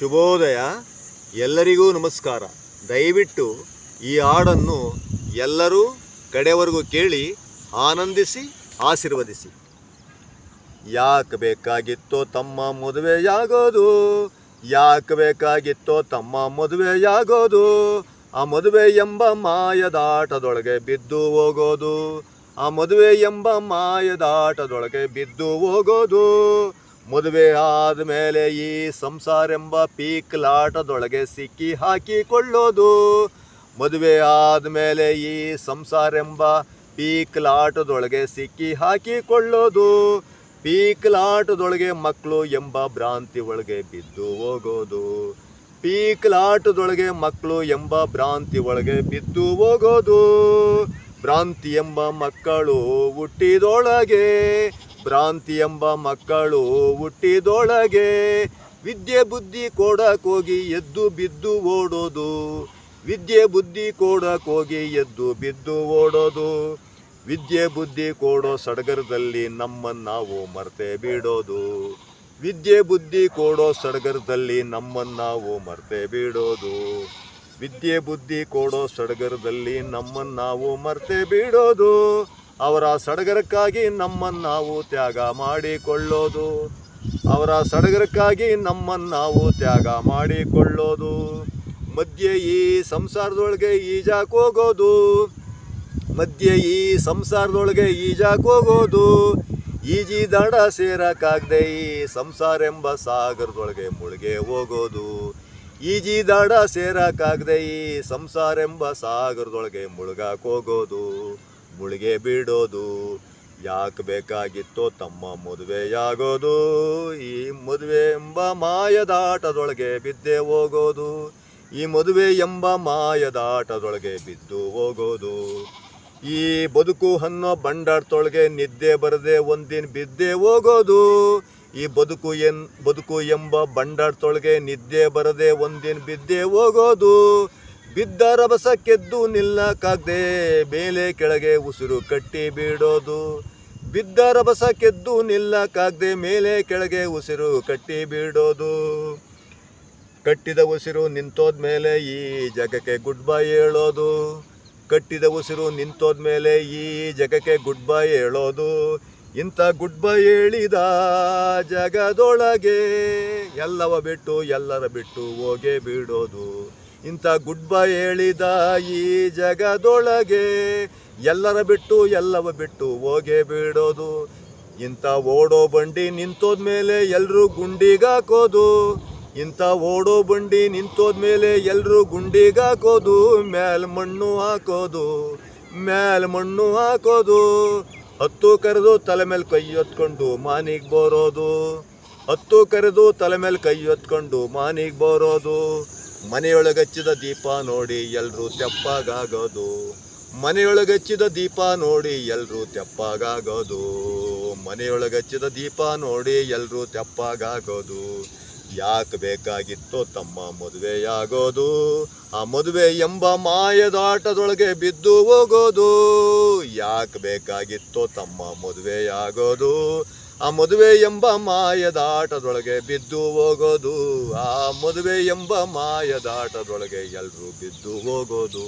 ಶುಭೋದಯ. ಎಲ್ಲರಿಗೂ ನಮಸ್ಕಾರ. ದಯವಿಟ್ಟು ಈ ಹಾಡನ್ನು ಎಲ್ಲರೂ ಕಡೆವರೆಗೂ ಕೇಳಿ ಆನಂದಿಸಿ, ಆಶೀರ್ವದಿಸಿ. ಯಾಕೆ ಬೇಕಾಗಿತ್ತೋ ತಮ್ಮ ಮದುವೆಯಾಗೋದು, ಯಾಕೆ ಬೇಕಾಗಿತ್ತೋ ತಮ್ಮ ಮದುವೆಯಾಗೋದು, ಆ ಮದುವೆ ಎಂಬ ಮಾಯದಾಟದೊಳಗೆ ಬಿದ್ದು ಹೋಗೋದು, ಆ ಮದುವೆ ಎಂಬ ಮಾಯದಾಟದೊಳಗೆ ಬಿದ್ದು ಹೋಗೋದು ಮದುವೆ ಆದಮೇಲೆ ಈ ಸಂಸಾರೆಂಬ ಪೀಕ್ಲಾಟದೊಳಗೆ ಸಿಕ್ಕಿ ಹಾಕಿಕೊಳ್ಳೋದು. ಮದುವೆ ಆದಮೇಲೆ ಈ ಸಂಸಾರೆಂಬ ಪೀಕ್ಲಾಟದೊಳಗೆ ಸಿಕ್ಕಿ ಹಾಕಿಕೊಳ್ಳೋದು. ಪೀಕ್ಲಾಟದೊಳಗೆ ಮಕ್ಕಳು ಎಂಬ ಭ್ರಾಂತಿ ಒಳಗೆ ಬಿದ್ದು ಹೋಗೋದು. ಪೀಕ್ಲಾಟದೊಳಗೆ ಮಕ್ಕಳು ಎಂಬ ಭ್ರಾಂತಿ ಒಳಗೆ ಬಿದ್ದು ಹೋಗೋದು. ಭ್ರಾಂತಿ ಎಂಬ ಮಕ್ಕಳು ಹುಟ್ಟಿದೊಳಗೆ ಭ್ರಾಂತಿ ಎಂಬ ಮಕ್ಕಳು ಹುಟ್ಟಿದೊಳಗೆ ವಿದ್ಯೆ ಬುದ್ಧಿ ಕೊಡಕ್ಕೋಗಿ ಎದ್ದು ಬಿದ್ದು ಓಡೋದು. ವಿದ್ಯೆ ಬುದ್ಧಿ ಕೊಡಕ್ಕೋಗಿ ಎದ್ದು ಬಿದ್ದು ಓಡೋದು. ವಿದ್ಯೆ ಬುದ್ಧಿ ಕೊಡೋ ಸಡಗರದಲ್ಲಿ ನಮ್ಮನ್ನು ನಾವು ಮರ್ತೆ ಬಿಡೋದು. ವಿದ್ಯೆ ಬುದ್ಧಿ ಕೊಡೋ ಸಡಗರದಲ್ಲಿ ನಮ್ಮನ್ನು ನಾವು ಮರ್ತೆ ಬಿಡೋದು. ವಿದ್ಯೆ ಬುದ್ಧಿ ಕೊಡೋ ಸಡಗರದಲ್ಲಿ ನಮ್ಮನ್ನು ನಾವು ಮರ್ತೆ ಬಿಡೋದು. ಅವರ ಸಡಗರಕ್ಕಾಗಿ ನಮ್ಮನ್ನು ನಾವು ತ್ಯಾಗ ಮಾಡಿಕೊಳ್ಳೋದು. ಅವರ ಸಡಗರಕ್ಕಾಗಿ ನಮ್ಮನ್ನು ನಾವು ತ್ಯಾಗ ಮಾಡಿಕೊಳ್ಳೋದು. ಮಧ್ಯೆ ಈ ಸಂಸಾರದೊಳಗೆ ಈಜಾಕೋಗೋದು ಮಧ್ಯೆ ಈ ಸಂಸಾರದೊಳಗೆ ಈಜಾಕೋಗೋದು ಈಜಿ ದಡ ಸೇರಕ್ಕಾಗದೆ ಈ ಸಂಸಾರ ಎಂಬ ಸಾಗರದೊಳಗೆ ಮುಳುಗೆ ಹೋಗೋದು. ಈಜಿ ದಡ ಸೇರಕ್ಕಾಗದೆ ಈ ಸಂಸಾರ ಎಂಬ ಸಾಗರದೊಳಗೆ ಮುಳುಗಾಕ್ ಹೋಗೋದು. ಮುಳುಗೆ ಬಿಡೋದು. ಯಾಕೆ ಬೇಕಾಗಿತ್ತೋ ತಮ್ಮ ಮದುವೆಯಾಗೋದು. ಈ ಮದುವೆ ಎಂಬ ಮಾಯದಾಟದೊಳಗೆ ಬಿದ್ದೆ ಹೋಗೋದು. ಈ ಮದುವೆ ಎಂಬ ಮಾಯದಾಟದೊಳಗೆ ಬಿದ್ದು ಹೋಗೋದು. ಈ ಬದುಕು ಅನ್ನೋ ಬಂಡಾಡ್ತೊಳಗೆ ನಿದ್ದೆ ಬರದೆ ಒಂದಿನ ಬಿದ್ದೆ ಹೋಗೋದು. ಈ ಬದುಕು ಎನ್, ಬದುಕು ಎಂಬ ಬಂಡಾಡ್ತೊಳಗೆ ನಿದ್ದೆ ಬರದೆ ಒಂದಿನ ಬಿದ್ದೆ ಹೋಗೋದು. ಬಿದ್ದ ರಭಸ ಕೆದ್ದು ನಿಲ್ಲಕ್ಕಾಗದೆ ಮೇಲೆ ಕೆಳಗೆ ಉಸಿರು ಕಟ್ಟಿ ಬಿಡೋದು ಬಿದ್ದ ರಭಸ ಕೆದ್ದು ನಿಲ್ಲಕ್ಕಾಗದೆ ಮೇಲೆ ಕೆಳಗೆ ಉಸಿರು ಕಟ್ಟಿ ಬಿಡೋದು ಕಟ್ಟಿದ ಉಸಿರು ನಿಂತೋದ್ಮೇಲೆ ಈ ಜಗಕ್ಕೆ ಗುಡ್ ಬೈ ಹೇಳೋದು. ಕಟ್ಟಿದ ಉಸಿರು ನಿಂತೋದ್ಮೇಲೆ ಈ ಜಗಕ್ಕೆ ಗುಡ್ ಬೈ ಹೇಳೋದು. ಇಂಥ ಗುಡ್ ಬೈ ಹೇಳಿದ ಜಗದೊಳಗೆ ಎಲ್ಲವ ಬಿಟ್ಟು ಎಲ್ಲರ ಬಿಟ್ಟು ಹೋಗೇ ಬಿಡೋದು ಇಂಥ ಗುಡ್ ಬೈ ಹೇಳಿದ ಈ ಜಗದೊಳಗೆ ಎಲ್ಲರ ಬಿಟ್ಟು ಎಲ್ಲವ ಬಿಟ್ಟು ಹೋಗೇ ಬಿಡೋದು. ಇಂಥ ಓಡೋ ಬಂಡಿ ನಿಂತೋದ್ಮೇಲೆ ಎಲ್ಲರೂ ಗುಂಡಿಗಾಕೋದು ಇಂಥ ಓಡೋ ಬಂಡಿ ನಿಂತೋದ್ಮೇಲೆ ಎಲ್ಲರೂ ಗುಂಡಿಗಾಕೋದು ಮ್ಯಾಲ್ ಮಣ್ಣು ಹಾಕೋದು, ಮ್ಯಾಲ್ ಮಣ್ಣು ಹಾಕೋದು. ಹತ್ತು ಕರೆದು ತಲೆ ಮೇಲೆ ಕೈ ಹೊತ್ಕೊಂಡು ಮಾನಿಗೆ ಬರೋದು. ಹತ್ತು ಕರೆದು ತಲೆ ಮೇಲೆ ಕೈ ಹೊತ್ಕೊಂಡು ಮಾನಿಗೆ ಬರೋದು. ಮನೆಯೊಳಗಚ್ಚಿದ ದೀಪ ನೋಡಿ ಎಲ್ಲರೂ ತೆಪ್ಪಾಗಾಗೋದು. ಮನೆಯೊಳಗಚ್ಚಿದ ದೀಪ ನೋಡಿ ಎಲ್ಲರೂ ತೆಪ್ಪಾಗಾಗೋದು. ಮನೆಯೊಳಗಚ್ಚಿದ ದೀಪ ನೋಡಿ ಎಲ್ಲರೂ ತೆಪ್ಪಾಗಾಗೋದು. ಯಾಕೆ ಬೇಕಾಗಿತ್ತೋ ತಮ್ಮ ಮದುವೆಯಾಗೋದು. ಆ ಮದುವೆ ಎಂಬ ಮಾಯದಾಟದೊಳಗೆ ಬಿದ್ದು ಹೋಗೋದು. ಯಾಕೆ ಬೇಕಾಗಿತ್ತೋ ತಮ್ಮ ಮದುವೆಯಾಗೋದು. ಆ ಮದುವೆ ಎಂಬ ಮಾಯದಾಟದೊಳಗೆ ಬಿದ್ದು ಹೋಗೋದು ಆ ಮದುವೆ ಎಂಬ ಮಾಯದಾಟದೊಳಗೆ ಎಲ್ಲರೂ ಬಿದ್ದು ಹೋಗೋದು.